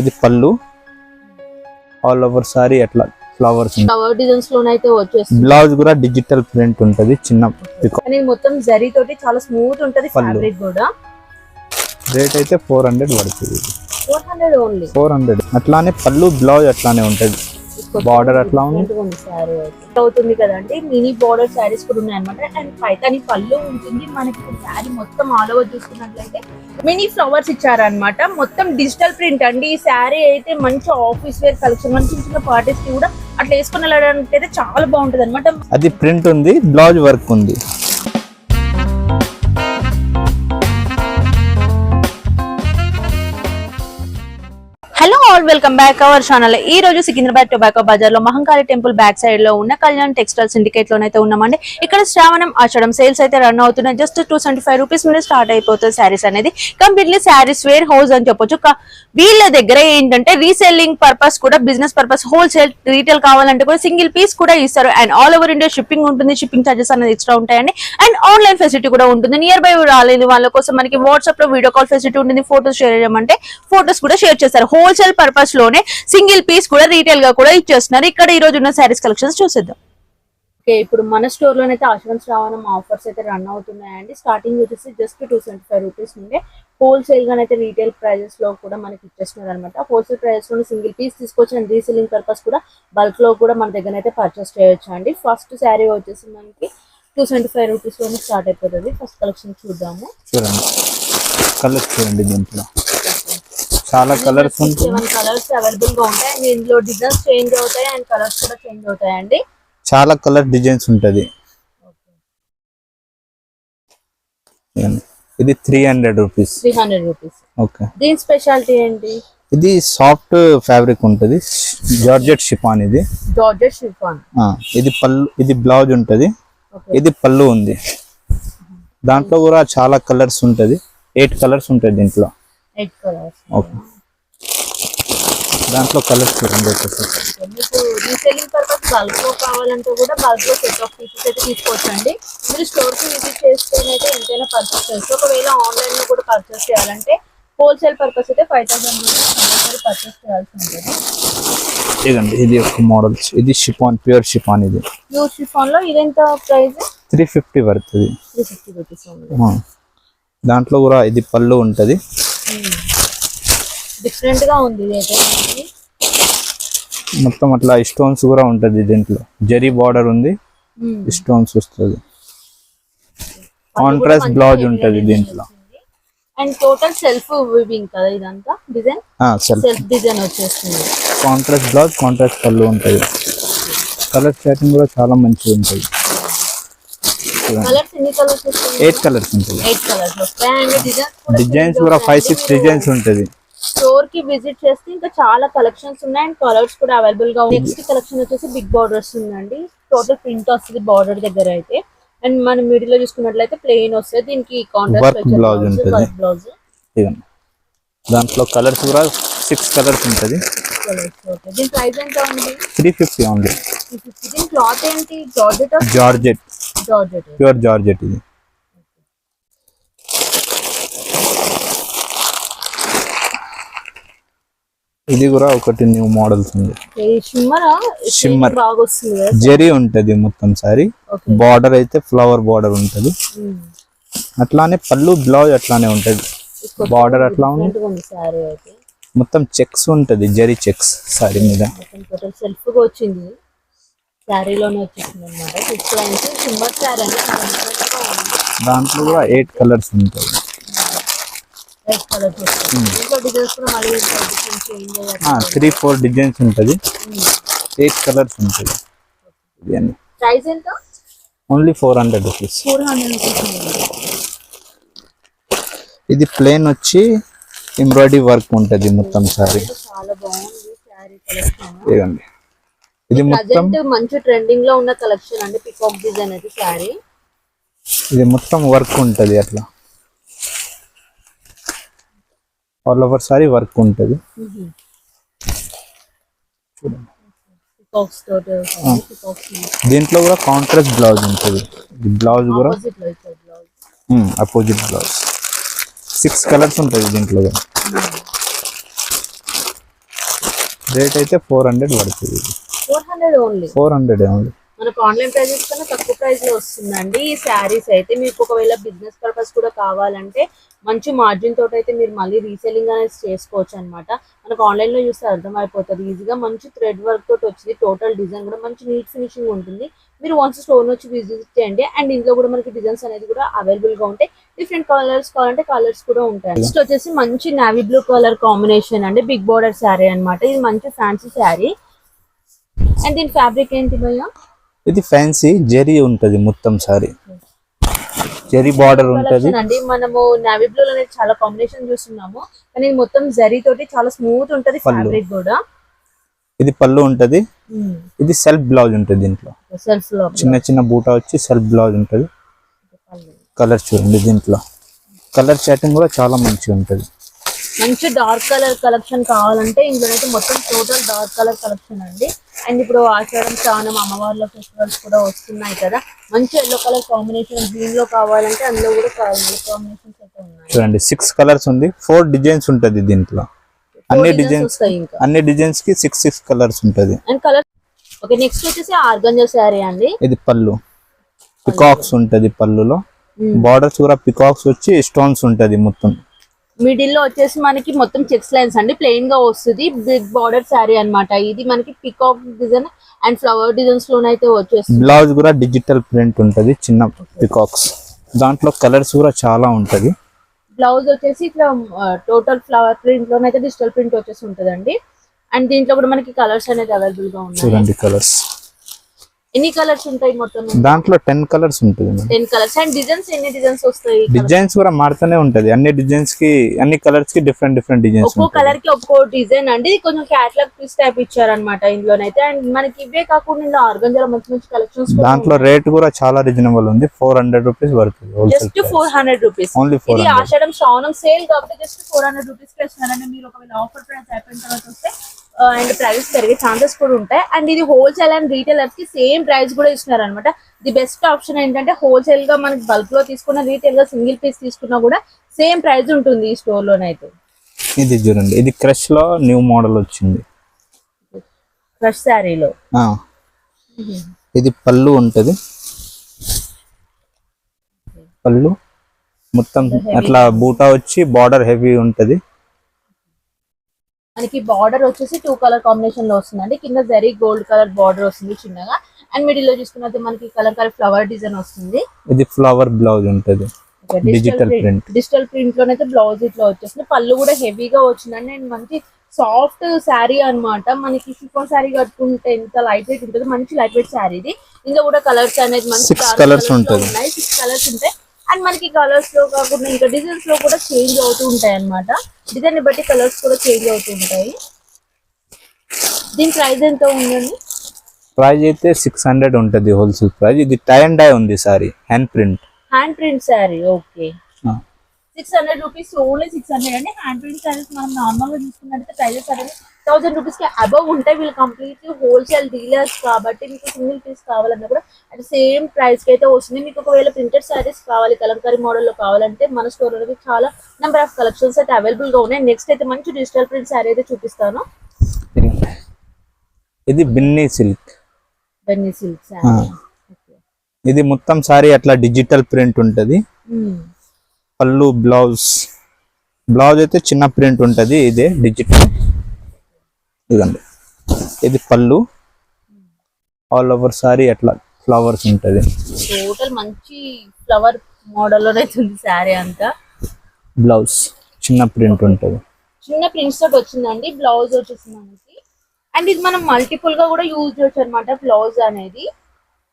ఇది పళ్ళు. All over sari అట్లా ఫ్లవర్స్ ఫ్లవర్ డిజైన్స్ లోనైతే వచ్చేస్తుంది. బ్లౌజ్ కూడా డిజిటల్ ప్రింట్ ఉంటది చిన్న కానీ మొత్తం జరీ తోటి చాలా స్మూత్ ఉంటది. ఫ్యాబ్రిక్ కూడా. రేట్ అయితే ఫోర్ హండ్రెడ్ పడుతుంది. Four hundred only four hundred అట్లానే పళ్ళు బ్లౌజ్ అట్లానే ఉంటది బార్డర్ అట్లా ఉంది? అవుతుంది కదండి. మినీ బార్డర్ శారీస్ కూడా ఉన్నాయి అనమాట అండ్ పైతాని పళ్ళు ఉంటుంది. మనకి శారీ మొత్తం ఆల్ ఓవర్ చూసుకున్నట్లయితే మినీ ఫ్లవర్స్ ఇచ్చారనమాట మొత్తం డిజిటల్ ప్రింట్ అండి. ఈ శారీ అయితే మంచి ఆఫీస్ వేర్ కలెక్షన్ చిన్న చిన్న పార్టీస్కి కూడా అట్లా వేసుకుని వెళ్ళడానికి అయితే చాలా బాగుంటది అనమాట అది ప్రింట్ ఉంది. బ్లౌజ్ వర్క్ ఉంది. All welcome back our channel. ఈ రోజు సికింద్రాబాద్ టొబాకో బజార్లో మహంకాళి టెంపుల్ బ్యాక్ సైడ్లో ఉన్న కళ్యాణ్ టెక్స్టైల్ సిండికేట్ లోనైతే ఉన్నామండి. ఇక్కడ శ్రావణం ఆచడం సేల్స్ అయితే రన్ అవుతున్నాయి. Just two seventy five rupees మీద స్టార్ట్ అయిపోతుంది శారీస్ అనేది. కంప్లీట్లీ శారీస్ వేర్ హౌస్ అని చెప్పొచ్చు. వీళ్ళ దగ్గర ఏంటంటే రీసెల్లింగ్ పర్పస్ కూడా బిజినెస్ పర్పస్ హోల్సేల్ రీటైల్ కావాలంటే కూడా సింగిల్ పీస్ కూడా ఇస్తారు. And all over India shipping ఉంటుంది. షిప్పింగ్ చార్జెస్ అనేది ఎక్స్ట్రా ఉంటాయండి. అండ్ ఆన్లైన్ ఫెసిలిటీ కూడా ఉంటుంది. నియర్ బై రాలేని వాళ్ళ కోసం మనకి వాట్సాప్లో వీడియో కాల్ ఫెసిలిటీ ఉంటుంది. ఫోటోస్ షేర్ చేయమంటే ఫోటోస్ కూడా షేర్ చేస్తారు. హోల్సేల్ పర్పస్లోనే సింగిల్ పీస్ కూడా రీటైల్గా కూడా ఇచ్చేస్తున్నారు. ఇక్కడ ఈ రోజు ఉన్న శారీస్ కలెక్షన్స్ చూసేద్దాం. ఓకే ఇప్పుడు మన స్టోర్ లోనైతే ఆశ్రమం శ్రావణం ఆఫర్స్ అయితే రన్ అవుతున్నాయండి. స్టార్టింగ్ వచ్చేసి just two seventy five rupees నుండే హోల్సేల్ గానైతే రీటైల్ ప్రైజెస్లో కూడా మనకి ఇచ్చేస్తున్నారు అనమాట హోల్సేల్ ప్రైజెస్లో సింగిల్ పీస్ తీసుకొచ్చి అండ్ రీసెల్లింగ్ పర్పస్ కూడా బల్క్లో కూడా మన దగ్గర అయితే పర్చేస్ చేయొచ్చు అండి. ఫస్ట్ శారీ వచ్చేసి మనకి టూ సెవెంటీ ఫైవ్ రూపీస్లోనే స్టార్ట్ అయిపోతుంది. ఫస్ట్ కలెక్షన్ చూద్దాము. చూడండి దీంట్లో. చాలా కలర్స్ సెవెన్ కలర్స్ అవైలబుల్గా ఉంటాయి. అండ్ ఇందులో డిజైన్స్ చేంజ్ అవుతాయి అండ్ కలర్స్ కూడా చేంజ్ అవుతాయండి. చాలా కలర్ డిజైన్స్ ఉంటది. ఇది three hundred rupees three hundred rupees okay దీని స్పెషాలిటీ ఏంటి? ఇది సాఫ్ట్ ఫ్యాబ్రిక్ ఉంటది. జార్జెట్ షిఫాన్ ఇది. జార్జెట్ షిఫాన్ ఇది పళ్ళు ఇది బ్లౌజ్ ఉంటది. ఇది పళ్ళు ఉంది. దాంట్లో కూడా చాలా కలర్స్ ఉంటది. ఎయిట్ కలర్స్ ఉంటాయి దీంట్లో. Eight colours okay. దాంట్లో కలర్స్ చూడండి. మీకు రీసెల్లింగ్ పర్పస్ బల్క్లో కావాలంటే కూడా బల్క్లో సెట్ ఆఫ్ పీసెస్ అయితే తీసుకోవచ్చు అండి మీరు స్టోర్కి విజిట్ చేస్తేనైతే ఎంతైనా పర్చేస్ చేయొచ్చు. ఒకవేళ ఆన్లైన్లో కూడా పర్చేస్ చేయాలంటే హోల్సేల్ పర్పస్ అయితే ఫైవ్ థౌసండ్ కంపల్సరీ పర్చేస్ చేయాల్సి ఉంటుంది. ఇదండి ఇది ఒక మోడల్స్ ఇది షిఫాన్ ప్యూర్ షిఫాన్ ఇది. ప్యూర్ షిఫాన్లో ఇదెంత ప్రైస్ త్రీ ఫిఫ్టీ పడుతుంది. రూపీస్. దాంట్లో కూడా ఇది పళ్ళు ఉంటది. డిఫరెంట్గా ఉంది ఇదైతే మొత్తం అట్లా స్టోన్స్ కూడా ఉంటది దీంట్లో. జరీ బార్డర్ ఉంది. స్టోన్స్ వస్తుంది. కాంట్రాస్ట్ బ్లౌజ్ ఉంటది దీంట్లో. అండ్ టోటల్ సెల్ఫ్ వివింగ్ కదా ఇదంతా? డిజైన్ సెల్ఫ్ సెల్ఫ్ డిజైన్ వచ్చేస్తుంది. కాంట్రాస్ట్ బ్లౌజ్ కాంట్రాస్ట్ పళ్ళు ఉంటుంది. కలర్ చాటింగ్ కూడా చాలా మంచిగా ఉంటుంది కలర్స్ ఎన్ని కలర్స్ వస్తాయి ఎయిట్ కలర్స్ అండ్ డిజైన్స్ కూడా ఫైవ్ సిక్స్ డిజైన్స్ ఉంటుంది. స్టోర్కి విజిట్ చేస్తే ఇంకా చాలా కలెక్షన్స్ ఉన్నాయి. అండ్ కలర్స్ కూడా అవైలబుల్గా ఉన్నాయి. నెక్స్ట్ కలెక్షన్ వచ్చేసి బిగ్ బార్డర్స్ ఉందండి. టోటల్ ప్రింట్ వస్తుంది బార్డర్ దగ్గర అయితే. అండ్ మనం మిడిల్లో చూసుకున్నట్లయితే ప్లెయిన్ వస్తుంది. దీనికి Work blouse ఉంటుంది. కాంట్రాస్ట్ బ్లౌజ్ దాంట్లో కలర్స్ కూడా సిక్స్ కలర్స్ ఉంటుంది. దీని ప్రైస్ ఎంత ఉంది? త్రీ ఫిఫ్టీ ఓన్లీ దీని క్లాత్ ఏంటి? Georgette georgette georgette pure georgette ఇది. ఇది కూడా ఒకటి న్యూ మోడల్స్ ఉంది. షిమ్మర్ జరీ ఉంటది మొత్తం సారీ. బార్డర్ అయితే ఫ్లవర్ బార్డర్ ఉంటది. అట్లానే పళ్ళు బ్లౌజ్ అట్లానే ఉంటది. బార్డర్ అట్లా మొత్తం చెక్స్ ఉంటది జరీ చెక్స్ సారీ మీద. సెల్ఫ్గా వచ్చింది. శారీలోనే వచ్చేసింది అనమాట సిక్స్ లైన్స్ షిమ్మర్ శారీ దాంట్లో కూడా ఎయిట్ కలర్స్ ఉంటాయి. రెడ్ కలర్ ఇంట్లో డిజైన్స్ కూడా మళ్ళీ డిఫరెంట్ చేంజ్ అయ్యారు త్రీ ఫోర్ డిజైన్స్ ఉంటది. ఎయిట్ కలర్స్ ఉంటుంది ఇది అని ప్రైస్ ఎంత? Only four hundred rupees four hundred rupees ఇది ప్లేన్ వచ్చి ఎంబ్రాయిడరీ వర్క్ ఉంటది మొత్తం సారీ ఇదండి. ఇది మొత్తం ప్రజెంట్ మంచి ట్రెండింగ్లో ఉన్న కలెక్షన్ అండి పికాక్ డిజైన్ అయితే శారీ ఇది మొత్తం వర్క్ ఉంటది అట్లా. ఆల్ ఓవర్ సారీ వర్క్ ఉంటది. దీంట్లో కూడా కాంట్రాస్ట్ బ్లౌజ్ ఉంటుంది. బ్లౌజ్ కూడా అపోజిట్ బ్లౌజ్ సిక్స్ కలర్స్ ఉంటుంది దీంట్లో కూడా. రేట్ అయితే ఫోర్ హండ్రెడ్ పడుతుంది. Four hundred only. Four hundred only. మనకు ఆన్లైన్ ప్రైజెస్ కన్నా తక్కువ ప్రైస్లో వస్తుందండి ఈ శారీస్ అయితే. మీకు ఒకవేళ బిజినెస్ పర్పస్ కూడా కావాలంటే మంచి మార్జిన్ తోటి అయితే మీరు మళ్ళీ రీసెల్లింగ్ అనేది చేసుకోవచ్చు అనమాట మనకు ఆన్లైన్లో చూస్తే అర్థమైపోతుంది. ఈజీగా మంచి థ్రెడ్ వర్క్ తోటి వచ్చింది. టోటల్ డిజైన్ కూడా మంచి నీట్ ఫినిషింగ్ ఉంటుంది. మీరు వన్స్ స్టోర్ వచ్చి విజిట్ చేయండి. అండ్ ఇంట్లో కూడా మనకి డిజైన్స్ అనేది కూడా అవైలబుల్గా ఉంటాయి. డిఫరెంట్ కలర్స్ కావాలంటే కలర్స్ కూడా ఉంటాయి. నెక్స్ట్ వచ్చేసి మంచి నావీ బ్లూ కలర్ కాంబినేషన్ అండి. బిగ్ బార్డర్ శారీ అన్నమాట. ఇది మంచి ఫ్యాన్సీ శారీ. అండ్ దీని ఫ్యాబ్రిక్ ఏంటి భయ్యా? ఇది ఫ్యాన్సీ జెరీ ఉంటది మొత్తం సారీ. జెరీ బార్డర్ ఉంటది. అండి మనము నావీ బ్లూ అనేది చాలా కాంబినేషన్ చూస్తున్నాము. కానీ మొత్తం జరీ తోటి చాలా స్మూత్ ఉంటది. ఫ్యాబ్రిక్ కూడా. ఇది పళ్ళు ఉంటది. ఇది సెల్ఫ్ బ్లౌజ్ ఉంటది దీంట్లో. సెల్ఫ్ చిన్న చిన్న బూటా వచ్చి సెల్ఫ్ బ్లౌజ్ ఉంటది. కలర్ చూడండి దీంట్లో. కలర్ చాటింగ్ కూడా చాలా మంచిగా ఉంటది. మంచి డార్క్ కలర్ కలెక్షన్ కావాలంటే ఇందులోనైతే మొత్తం టోటల్ డార్క్ కలర్ కలెక్షన్ అండి. అండ్ ఇప్పుడు ఆషాఢం శ్రావణం అమ్మవార్ల ఫెస్టివల్స్ కూడా వస్తున్నాయి కదా. మంచి ఎల్లో కలర్ కాంబినేషన్ గ్రీన్లో కావాలంటే అందులో కూడా కాంబినేషన్స్ అయితే ఉన్నాయి. చూడండి సిక్స్ కలర్స్ ఉంది. ఫోర్ డిజైన్స్ ఉంటది దీంట్లో. అన్ని డిజైన్స్ అన్ని డిజైన్స్కి సిక్స్ సిక్స్ కలర్స్ ఉంటది. అండ్ కలర్ ఓకే నెక్స్ట్ వచ్చేసి ఆర్గంజా శారీ అండి. ఇది పళ్ళు. పికాక్స్ ఉంటది పళ్ళులో. Hmm. బార్డర్స్ కూడా పికాక్స్ వచ్చి స్టోన్స్ ఉంటది మొత్తం. మిడిల్లో వచ్చేసి మనకి మొత్తం చెక్స్ లైన్స్ అండి. ప్లెయిన్గా వస్తుంది. బిగ్ బార్డర్ శారీ అన్నమాట. ఇది మనకి peacock design and flower designs లోనైతే వచ్చేస్తుంది. బ్లౌజ్ కూడా డిజిటల్ ప్రింట్ ఉంటది. చిన్న పికాక్స్ దాంట్లో కలర్స్ కూడా చాలా ఉంటది. బ్లౌజ్ వచ్చేసి ఇట్లా టోటల్ ఫ్లవర్ ప్రింట్ లోనైతే డిజిటల్ ప్రింట్ వచ్చేసి ఉంటదండి. అండ్ దీంట్లో కూడా మనకి కలర్స్ అనేది అవైలబుల్గా ఉన్నాయి. చూడండి కలర్స్ ఎన్ని కలర్స్ ఉంటాయి మొత్తం? దాంట్లో టెన్ కలర్స్ ఉంటుంది టెన్ కలర్స్ అండ్ డిజైన్స్ ఎన్ని డిజైన్స్ వస్తాయి డిజైన్స్ కూడా మారుతూనే ఉంటది. అన్ని డిజైన్స్కి అన్ని కలర్స్కి డిఫరెంట్ డిఫరెంట్ డిజైన్స్ ఒక్కో కలర్కి ఒక్కో డిజైన్ అండి. కొంచెం క్యాట్లాగ్ పీస్ టైప్ ఇచ్చారనమాట ఇందులోనైతే అండ్ మనకి ఇవే కాకుండా ఇందులో ఆర్గంజాలో మంచి మంచి కలెక్షన్స్ దాంట్లో రేట్ కూడా చాలా రీజనబుల్ ఉంది. ఫోర్ హండ్రెడ్ రూపీస్ పడుతుంది just four hundred rupees only four ఆషాఢం శ్రావణం సేల్ కాబట్టి జస్ట్ ఫోర్ హండ్రెడ్ రూపీస్కి మీరు ఒకవేళ ఆఫర్ ప్రైస్ అయిపోయిన తర్వాత వస్తే అండ్ ప్రైస్ పెరిగే ఛాన్సెస్ కూడా ఉంటాయి. అండ్ ఇది హోల్సేల్ అండ్ రీటైలర్స్కి సేమ్ ప్రైస్ కూడా ఇస్తున్నారు అనమాట ది బెస్ట్ ఆప్షన్ ఏంటంటే హోల్సేల్గా మనకి బల్క్లో తీసుకున్న రీటైల్గా సింగిల్ పీస్ తీసుకున్నా కూడా సేమ్ ప్రైస్ ఉంటుంది ఈ స్టోర్ లోనైతే. ఇది చూడండి. ఇది క్రష్లో న్యూ మోడల్ వచ్చింది. ఫ్రెష్ శారీలో. ఇది పళ్ళు ఉంటది. పళ్ళు మొత్తం అట్లా బూటా వచ్చి బార్డర్ హెవీ ఉంటది. మనకి బార్డర్ వచ్చేసి టూ కలర్ కాంబినేషన్లో వస్తుందండి. కింద జరీ గోల్డ్ కలర్ బార్డర్ వస్తుంది చిన్నగా. అండ్ మిడిల్లో చూసుకున్నట్టు మనకి కలర్ కలర్ ఫ్లవర్ డిజైన్ వస్తుంది. ఇది ఫ్లవర్ బ్లౌజ్ ఉంటది. Digital print. డిజిటల్ ప్రింట్ లోనైతే బ్లౌజ్ ఇట్లా వచ్చేసింది పళ్ళు కూడా హెవీగా వచ్చిందండి అండ్ మంచి సాఫ్ట్ శారీ అన్నమాట. మనకి షిఫాన్ శారీ కట్టుకుంటే ఎంత లైట్ వెయిట్ ఉంటుంది మంచి లైట్ వెయిట్ శారీ ఇది. ఇందులో కూడా కలర్స్ అనేది మంచి ఉంటది. ఉన్నాయి. సిక్స్ కలర్స్ ఉంటాయి అండ్ మనకి కలర్స్లో కాకుండా ఇంకా డిజైన్స్లో కూడా చేంజ్ అవుతూ ఉంటాయి అన్నమాట. డిజైన్ బట్టి కలర్స్ కూడా చేంజ్ అవుతూ ఉంటాయి. దీని ప్రైస్ ఎంత ఉందండి? ప్రైస్ అయితే సిక్స్ హండ్రెడ్ ఉంటది హోల్సేల్ ప్రైస్ ఇది టై అండ్ డై ఉంది sari hand print hand print sari okay six hundred rupees only six hundred అండి హ్యాండ్ ప్రింట్ శారీస్ మనం నార్మల్గా చూసుకున్నట్లయితే ప్రైజెస్ అనేది థౌసండ్ రూపీస్కి అబవ్ ఉంటాయి వీళ్ళు కంప్లీట్లీ హోల్సేల్ డీలర్స్ కాబట్టి మీకు సింగిల్ పీస్ కావాలన్నా కూడా అది సేమ్ ప్రైస్కి అయితే వస్తుంది. మీకు ఒకవేళ ప్రింటెడ్ శారీస్ కావాలి కలంకారీ మోడల్లో కావాలంటే మన స్టోర్ అనేది చాలా నెంబర్ ఆఫ్ కలెక్షన్స్ అయితే అవైలబుల్గా ఉన్నాయి. నెక్స్ట్ అయితే మంచి డిజిటల్ ప్రింట్ శారీ అయితే చూపిస్తాను. ఇది బిన్నీ సిల్క్. బెన్నీ సిల్క్ శారీ ఇది మొత్తం సారీ అట్లా డిజిటల్ ప్రింట్ ఉంటది. పళ్ళు బ్లౌజ్ బ్లౌజ్ అయితే చిన్న ప్రింట్ ఉంటది. ఇదే డిజిటల్ ఇదండి. ఇది పళ్ళు. ఆల్ ఓవర్ సారీ అట్లా ఫ్లవర్స్ ఉంటది. టోటల్ మంచి ఫ్లవర్ మోడల్ లోనైతే ఉంది శారీ అంతా. బ్లౌజ్ చిన్న ప్రింట్ ఉంటది. చిన్న ప్రింట్స్ తోటి వచ్చిందండి. బ్లౌజ్ వచ్చేసి మనకి. అండ్ ఇది మనం మల్టిపుల్గా కూడా యూజ్ చేయొచ్చు అనమాట బ్లౌజ్ అనేది.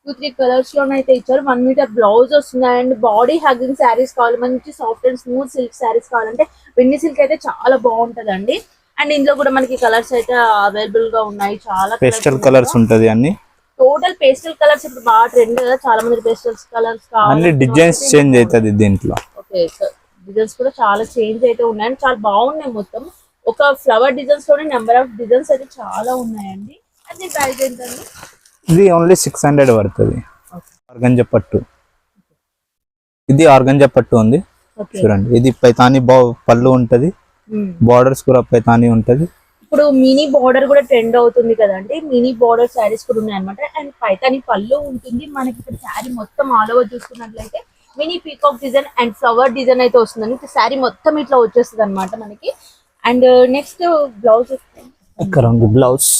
టూ త్రీ కలర్స్ లోనైతే ఇచ్చారు. వన్ మీటర్ బ్లౌజ్ వస్తుంది. అండ్ బాడీ హగ్గింగ్ శారీస్ కావాలి. మంచి soft and smooth silk saris కావాలంటే వెన్ని సిల్క్ అయితే చాలా బాగుంటదండి. అండ్ ఇందులో కూడా మనకి కలర్స్ అయితే అవైలబుల్గా ఉన్నాయి. చాలా పేస్టల్ కలర్స్ ఉంటది అన్ని. టోటల్ పేస్టల్ కలర్స్ ఇప్పుడు బాగా ట్రెండ్ కదా. చాలా మంది పేస్టల్స్ కలర్స్ అన్ని డిజైన్స్ చేంజ్ అవుతుంది దీంట్లో. ఓకే డిజైన్స్ కూడా చాలా చేంజ్ అయితే ఉన్నాయి. అండ్ చాలా బాగున్నాయి మొత్తం. ఒక ఫ్లవర్ డిజైన్స్లోనే నెంబర్ ఆఫ్ డిజైన్స్ అయితే చాలా ఉన్నాయండి. అది ప్రైస్ ఏంటండి? ఇది ఓన్లీ సిక్స్ హండ్రెడ్ పడుతుంది. ఆర్గంజ పట్టు. ఇది ఆర్గంజ పట్టు ఉంది. చూడండి. ఇది పైతాని బా పళ్ళు ఉంటది. బార్డర్స్ కూడా పైతాని ఉంటది. ఇప్పుడు మినీ బార్డర్ కూడా ట్రెండ్ అవుతుంది కదండి. మినీ బార్డర్ శారీస్ కూడా ఉన్నాయి అనమాట అండ్ పైతాని పళ్ళు ఉంటుంది. మనకి ఇక్కడ శారీ మొత్తం ఆల్ ఓవర్ చూసుకున్నట్లయితే mini peacock design and flower design అయితే వస్తుందండి. శారీ మొత్తం ఇట్లా వచ్చేస్తుంది అనమాట మనకి and next blouse blouse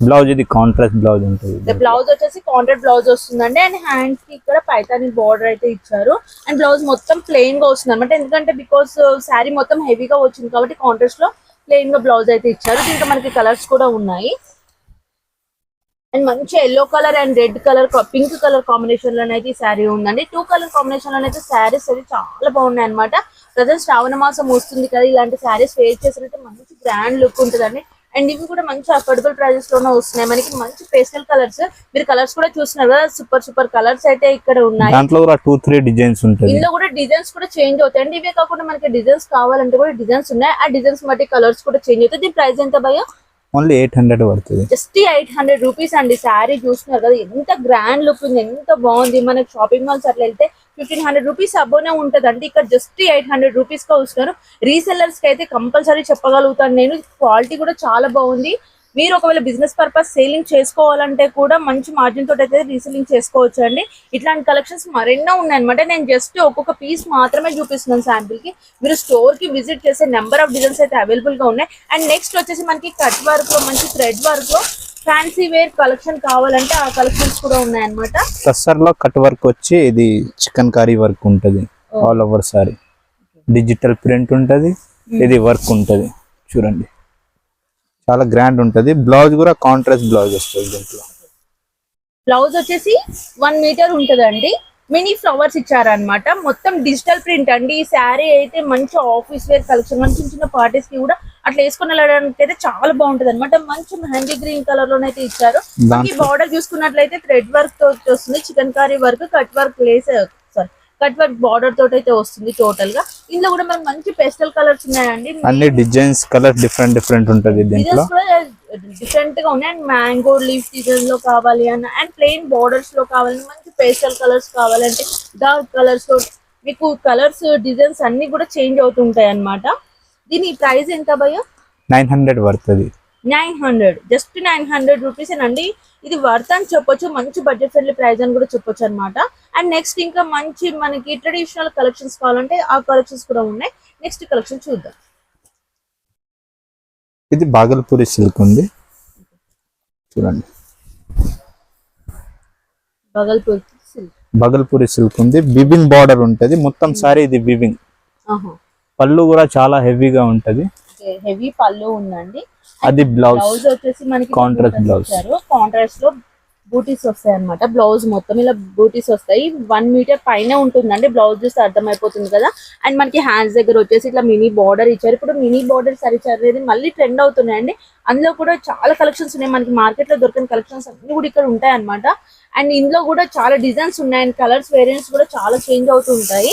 blouse ఇది కాంట్రాస్ట్ బ్లౌజ్ ఉంటుంది. బ్లౌజ్ వచ్చేసి కాంట్రాక్ట్ బ్లౌజ్ వస్తుందండి. అండ్ హ్యాండ్స్కి ఇక్కడ పైతాని బార్డర్ అయితే ఇచ్చారు. అండ్ బ్లౌజ్ మొత్తం ప్లెయిన్గా వస్తుంది అనమాట ఎందుకంటే బికాస్ శారీ uh, మొత్తం హెవీగా వచ్చింది కాబట్టి కాంట్రాస్ట్లో ప్లెయిన్గా బ్లౌజ్ అయితే ఇచ్చారు. దీంట్లో మనకి కలర్స్ కూడా ఉన్నాయి. అండ్ మంచి yellow colour and red colour pink colour combination లోనైతే ఈ శారీ ఉందండి. టూ కలర్ కాంబినేషన్ లోనైతే శారీస్ అయితే చాలా బాగున్నాయి అనమాట ప్రజెంట్ శ్రావణ మాసం వస్తుంది కదా ఇలాంటి శారీస్ వేర్ చేసినట్టు మంచి గ్రాండ్ లుక్ ఉంటుందండి. అండ్ ఇవి కూడా మంచి అఫోర్డబుల్ ప్రైజెస్లోనే వస్తున్నాయి. మనకి మంచి పేస్టల్ కలర్స్ మీరు కలర్స్ కూడా చూస్తున్నారు కదా సూపర్ సూపర్ కలర్స్ అయితే ఇక్కడ ఉన్నాయి. దాంట్లో కూడా టూ త్రీ డిజైన్స్ ఉంటుంది ఇందులో కూడా డిజైన్స్ కూడా చేంజ్ అవుతాయి. అండి ఇవే కాకుండా మనకి డిజైన్స్ కావాలంటే కూడా డిజైన్స్ ఉన్నాయి. ఆ డిజైన్స్ బట్టి కలర్స్ కూడా చేంజ్ అవుతాయి. దీని ప్రైస్ ఎంత భయ్యా? ఓన్లీ ఎయిట్ హండ్రెడ్ పడుతుంది. జస్ట్ ఎయిట్ హండ్రెడ్ రూపీస్ అండి. శారీ చూస్తున్నారు కదా ఎంత గ్రాండ్ లుక్ ఉంది ఎంత బాగుంది. మనకి షాపింగ్ మాల్స్ అట్లా వెళ్తే ఫిఫ్టీన్ హండ్రెడ్ రూపీస్ అబ్బోనే ఉంటది అంటే ఇక్కడ జస్ట్ ఎయిట్ హండ్రెడ్ రూపీస్గా వస్తున్నారు. రీసెల్లర్స్కి అయితే కంపల్సరీ చెప్పగలుగుతాను నేను. క్వాలిటీ కూడా చాలా బాగుంది. మీరు ఒకవేళ బిజినెస్ పర్పస్ సేలింగ్ చేసుకోవాలంటే కూడా మంచి మార్జిన్ తోటి అయితే రీసెల్లింగ్ చేసుకోవచ్చు అండి ఇట్లాంటి కలెక్షన్స్ మరెన్నో ఉన్నాయన్నమాట. నేను జస్ట్ ఒక్కొక్క పీస్ మాత్రమే చూపిస్తున్నాను శాంపిల్కి. మీరు స్టోర్కి విజిట్ చేసే నెంబర్ ఆఫ్ డిజైన్స్ అయితే అవైలబుల్గా ఉన్నాయి. అండ్ నెక్స్ట్ వచ్చేసి మనకి కట్ వర్క్లో మంచి థ్రెడ్ వర్క్లో ఫ్యాన్సీ వేర్ కలెక్షన్ కావాలంటే ఆ కలెక్షన్స్ కూడా ఉన్నాయన్నమాట. టస్సర్లో కట్ వర్క్ వచ్చి ఇది చికెన్ కర్రీ వర్క్ ఉంటుంది. All over sari digital print ఉంటుంది. ఇది వర్క్ ఉంటుంది. చూడండి. చాలా గ్రాండ్ ఉంటుంది. బ్లౌజ్ కూడా కాంట్రాస్ట్ బ్లౌజ్ వస్తుంది దీంట్లో. బ్లౌజ్ వచ్చేసి వన్ మీటర్ ఉంటదండి. మినీ ఫ్లవర్స్ ఇచ్చారనమాట మొత్తం డిజిటల్ ప్రింట్ అండి. ఈ శారీ అయితే మంచి ఆఫీస్ వేర్ కలెక్షన్ మన చిన్న చిన్న పార్టీస్కి కూడా అట్లా వేసుకుని వెళ్ళడానికి అయితే చాలా బాగుంటది అనమాట మంచి మెహందీ గ్రీన్ కలర్ లోనైతే ఇచ్చారు. ఈ బార్డర్ చూసుకున్నట్లయితే థ్రెడ్ వర్క్తో వస్తుంది. Chicken curry work cut work lace cut work border తోటి అయితే వస్తుంది టోటల్గా. ఇందులో కూడా మనకి మంచి పెస్టల్ కలర్స్ ఉన్నాయండి. అన్ని డిజైన్స్ కలర్ డిఫరెంట్ డిఫరెంట్ ఉంటుంది దీంట్లో. డిఫరెంట్గా ఉన్నాయి. అండ్ మ్యాంగో లీఫ్ డిజైన్లో కావాలి అన్న అండ్ ప్లెయిన్ బోర్డర్స్లో కావాలి మంచి పేస్టల్ కలర్స్ కావాలంటే డార్క్ కలర్స్తో మీకు కలర్స్ డిజైన్స్ అన్ని కూడా చేంజ్ అవుతుంటాయి అన్నమాట. దీని ప్రైస్ ఎంత భయ్య? నైన్ హండ్రెడ్ పడుతుంది. Nine hundred just nine hundred rupees అండి ఇది వర్త్ అని చెప్పొచ్చు మంచి బడ్జెట్ ఫ్రెండ్లీ ప్రైస్ అని కూడా చెప్పొచ్చు అనమాట అండ్ నెక్స్ట్ ఇంకా మంచి మనకి ట్రెడిషనల్ కలెక్షన్స్ కావాలంటే ఆ కలెక్షన్స్ కూడా ఉన్నాయి. నెక్స్ట్ కలెక్షన్ చూద్దాం. ఇది బాగల్పూరి సిల్క్ ఉంది. చూడండి. బగల్పూర్ సిల్క్ బగల్పూరి సిల్క్ ఉంది. బిబింగ్ బార్డర్ ఉంటుంది. మొత్తం సారీ ఇది బిబింగ్ పళ్ళు కూడా చాలా హెవీగా ఉంటది. హెవీ పళ్ళు ఉందండి. అది బ్లౌజ్ బ్లౌజ్ వచ్చేసి మనకి Contrast blouse. కాంట్రాస్ట్లో బూటీస్ వస్తాయి అన్నమాట. బ్లౌజ్ మొత్తం ఇలా బూటీస్ వస్తాయి. వన్ మీటర్ పైన ఉంటుందండి. బ్లౌజ్ చూస్తే అర్థమైపోతుంది కదా. అండ్ మనకి హ్యాండ్స్ దగ్గర వచ్చేసి ఇట్లా మినీ బార్డర్ ఇచ్చారు. ఇప్పుడు మినీ బార్డర్ సరి అనేది మళ్ళీ ట్రెండ్ అవుతున్నాయండి. అందులో కూడా చాలా కలెక్షన్స్ ఉన్నాయి. మనకి మార్కెట్లో దొరికిన కలెక్షన్స్ అన్ని కూడా ఇక్కడ ఉంటాయి అన్నమాట అండ్ ఇందులో కూడా చాలా డిజైన్స్ ఉన్నాయి అండ్ కలర్స్ వేరియంట్స్ కూడా చాలా చేంజ్ అవుతూ ఉంటాయి.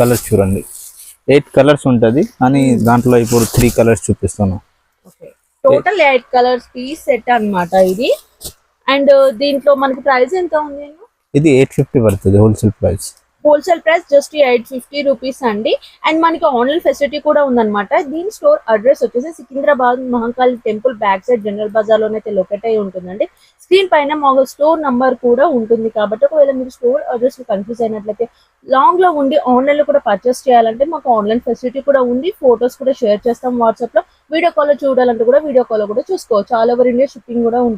కలర్స్ చూడండి. ఎయిట్ కలర్స్ ఉంటది. కానీ దాంట్లో ఇప్పుడు త్రీ కలర్స్ చూపిస్తున్నాం total eight colours piece set అన్నమాట ఇది. అండ్ దీంట్లో మనకి ప్రైస్ ఎంత ఉంది ఇది ఎయిట్ ఫిఫ్టీ పడుతుంది wholesale price wholesale price just eight fifty rupees అండి. అండ్ మనకి ఆన్లైన్ ఫెసిలిటీ కూడా ఉందన్నమాట. దీని స్టోర్ అడ్రస్ వచ్చేసి Secunderabad Mahankali temple back side general bazaar లోనైతే locate అయి ఉంటుందండి. స్క్రీన్ పైన మా స్టోర్ నంబర్ కూడా ఉంటుంది కాబట్టి ఒకవేళ మీరు స్టోర్ అడ్రస్ కన్ఫ్యూజ్ అయినట్లయితే లాంగ్లో ఉండి ఆన్లైన్లో కూడా పర్చేస్ చేయాలంటే మాకు ఆన్లైన్ ఫెసిలిటీ కూడా ఉంది. ఫొటోస్ కూడా షేర్ చేస్తాం వాట్సాప్లో. వీడియో కాల్లో చూడాలంటే కూడా వీడియో కాల్లో కూడా చూసుకోవచ్చు. ఆల్ ఓవర్ ఇండియా షిప్పింగ్ కూడా ఉంటుంది.